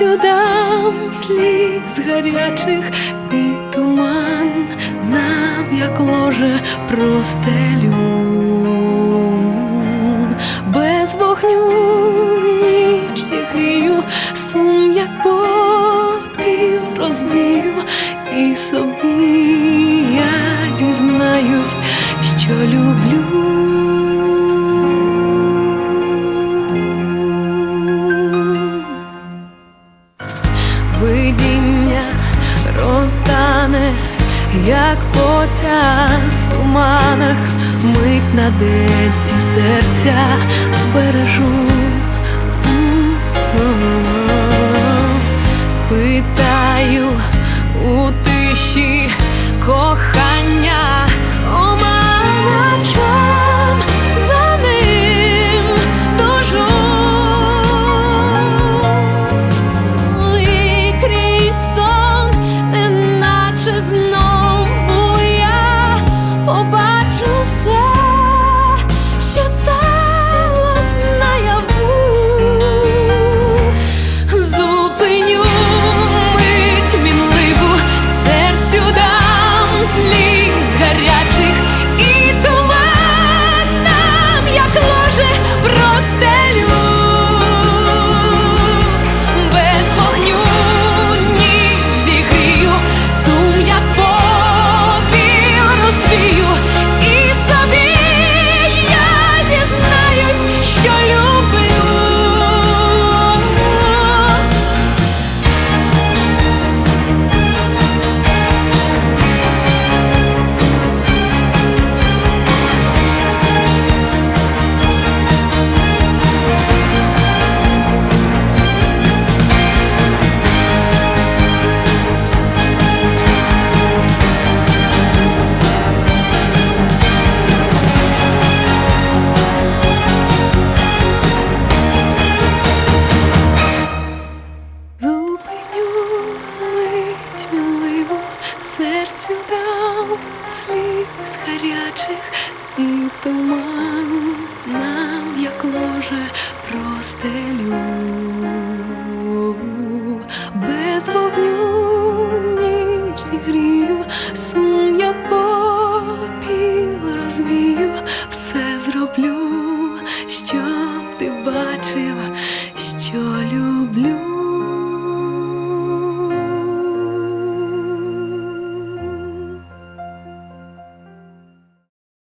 Дам сліз гарячих і туман нам, як ложе простелю. Без вогню ніч зігрію, сум як попіл розбію, і собі я зізнаюсь, що люблю. Видіння розтане, як потяг в туманах, мить на деці серця збережу. Спитаю у тиші кохання дитячих туман нам, як ложе, простелю, без вогню ніч зігрію, сум я попіл розвію, все зроблю.